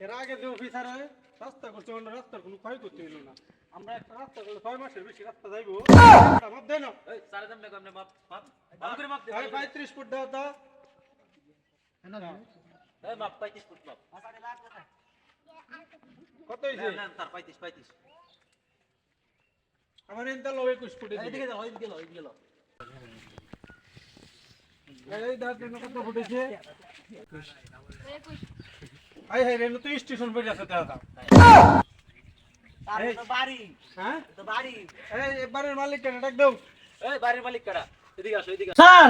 এর আগে যে অফিসার রাস্তা করছে অন্য রাস্তার কোনো ক্ষয় করতে হইল না। আমরা একটা রাস্তা করলে ছয় মাসের বেশি রাস্তা যাইবো। মাপ দেয় না এই সাড়ে দাম দেখো আপনি মাপ মাপ ভালো করে মাপ ভাই পঁয়ত্রিশ ফুট দাও তো। এই মাপ 35 ফুট মাপ। কত হয়েছে না না তার 35 35 আমার এনতা লো একুশ ফুট এইদিকে যাও এইদিকে যাও এইদিকে যাও। এই দাঁত কত ফুট হয়েছে আই হাই রে তো স্টেশন পড়ে আছে দাদা তার তো বাড়ি হ্যাঁ তো বাড়ি এই এবারের মালিক কেন ডাক দাও এই বাড়ির মালিক কারা এদিকে আসো এদিকে স্যার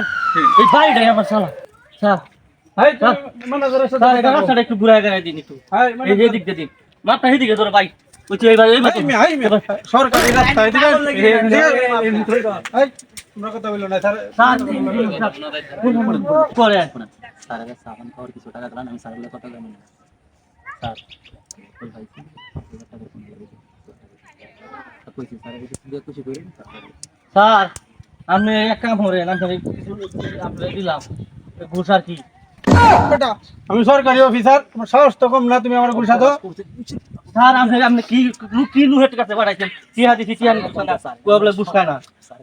এই বাড়িটাই আমার শালা স্যার হাই ম্যানেজারের সাথে স্যার এটা রাস্তাটা একটু ঘুরায় গেড়াই দিন একটু হাই এই দিক দিন মাপটা সেদিকে ধরো ভাই বলছি এই ভাই এই হাই হাই সরকারি রাস্তা এদিকে হাই তোমরা কথা বলল না স্যার পরে আসব না সাবান খাওয়ার কিছু টাকা দিলাম আমি স্যারের কথা জানি না স্যার ভাই কি? কইছি স্যারের কিছু দিয়ে খুশি করি স্যার আপনি এক কাম করেন আমি আপনাকে দিলাম ঘুষ আর কি আমি সরকারি অফিসার তোমার সাহস তো কম না তুমি আমার গুলশা দাও স্যার আপনি আপনি কি কি লুহের কাছে পাঠাইছেন কি হাতি কি চিয়ান কোবলে ঘুষ না স্যার, আমরা সাবান ঘুষ না।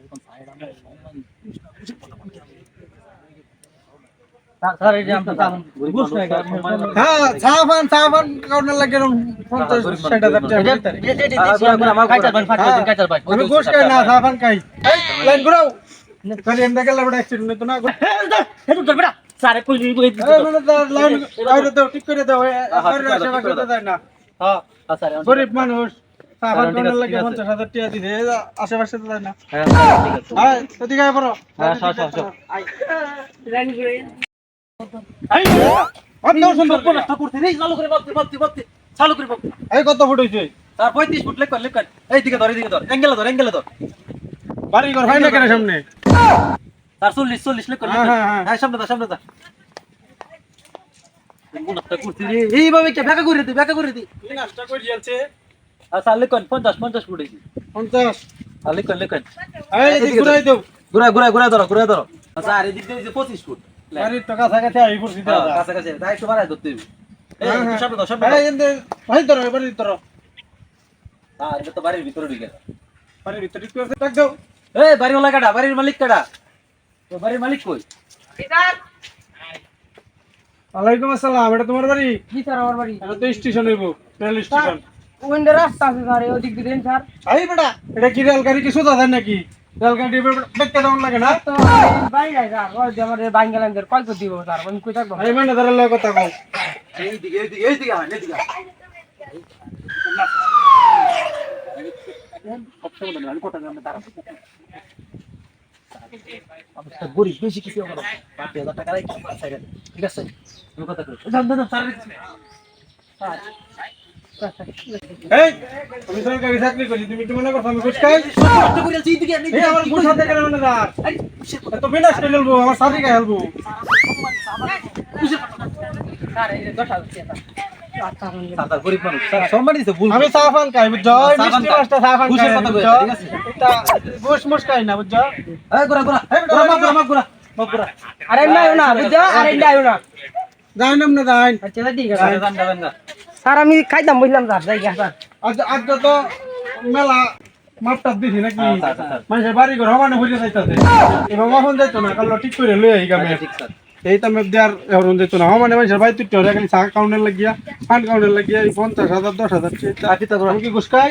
দিছে এই আশেপাশে তো যায় না। হ্যাঁ, ঠিক আছে। কত ফুট হয়েছে তার 35 ফুট লেখ লেখ কর। এইদিকে ধর এইদিকে ধর। অ্যাঙ্গেলে ধর অ্যাঙ্গেলে ধর। বাড়ি ঘর হয় না কেন সামনে? তার 40 40 লেখ হ্যাঁ। হ্যাঁ, হ্যাঁ। হ্যাঁ সামনে ধর সামনে ধর। এইভাবে কে ব্যাকা করে দি ব্যাকা করে দি। আচ্ছা লেখ কর 50 50 ফুট হইছে। পঞ্চাশ। আর লেখ কর লেখ কর। এই এদিকে ঘুরাই দাও ঘুরা ঘুরা ঘুরা ধরো ঘুরা ধরো। আচ্ছা আর এদিক দিয়ে 25 ফুট। বাড়ির তো কাছাকাছি আই পড়ছি দাদা কাছাকাছি। তাই একটু বাড়াই ধরতে এই একটু। সামনে এই ধর। ভাই ধরো বাড়ির ধরো। আর এটা তো বাড়ির ভিতরে ঢুকে বাড়ির ভিতরে একটু আছে, ডাক দাও। এই বাড়িওয়ালা কাটা বাড়ির মালিক কাটা। তো বাড়ির মালিক কই? ওয়ালাইকুম আসসালাম এটা তোমার বাড়ি? জি স্যার আমার বাড়ি। এটা তো স্টেশন হইব রেল স্টেশন। ওইন্ডে রাস্তা আছে স্যার ওদিক দিয়ে স্যার। আই বেটা এটা কি রেল গাড়ি কি সোজা যায় নাকি? দেখতে তেমন লাগে না? নাই স্যার ওই যে আমাদের বাঙ্গালান্দের করে দিব স্যার আমি কই থাকব? এই মানে ধরে লয় কথা কও। এইদিকে এইদিকে এইদিকে আয়, এইদিকে আয়। আচ্ছা, গরিব বেশি কিছু পাঁচ হাজার টাকা রাখি, ঠিক আছে কথা কই। এই আমি সরকারি চাকরি করি তুমি কি মনে করছ আমি ঘুষ খাই কষ্ট করে আছি, এইদিকে আয়, এই আমার ঘুষ হাতে কেন মানে দাঁড় তো বিনাশ করে ফেলব আমার সাথে আচ্ছা আমি আমি সাফান খাই বুঝছ মিষ্টি মাছটা সাফান খাই বুঝছ ঘুষ মুষ খাই না বুঝছ এই গোরা গোরা গোরা মাপ গোরা মাপ গোরা মাপ গোরা আরে নাই না বুঝছ আরে নাই না যাই নাম না যাই আচ্ছা ঠিক আছে স্যার আমি খাইতাম বুঝলাম স্যার যাই স্যার। আজ আজ তো মেলা মাপটাপ দিছি নাকি? মানে স্যার। মানুষের বাড়ি ঘর সমানে ভরে যাইতাছে। এবার কখন যাইতো না কাল ঠিক করে লই আই গামে এই তো মেপ দেওয়ার এখন যেত না। মানে মানুষের বাড়ি তুই খালি চা কাউন্টার লাগিয়া ফান্ড কাউন্টার লাগিয়া এই পঞ্চাশ হাজার দশ হাজার। আচ্ছা, আমি কি ঘুষ খাই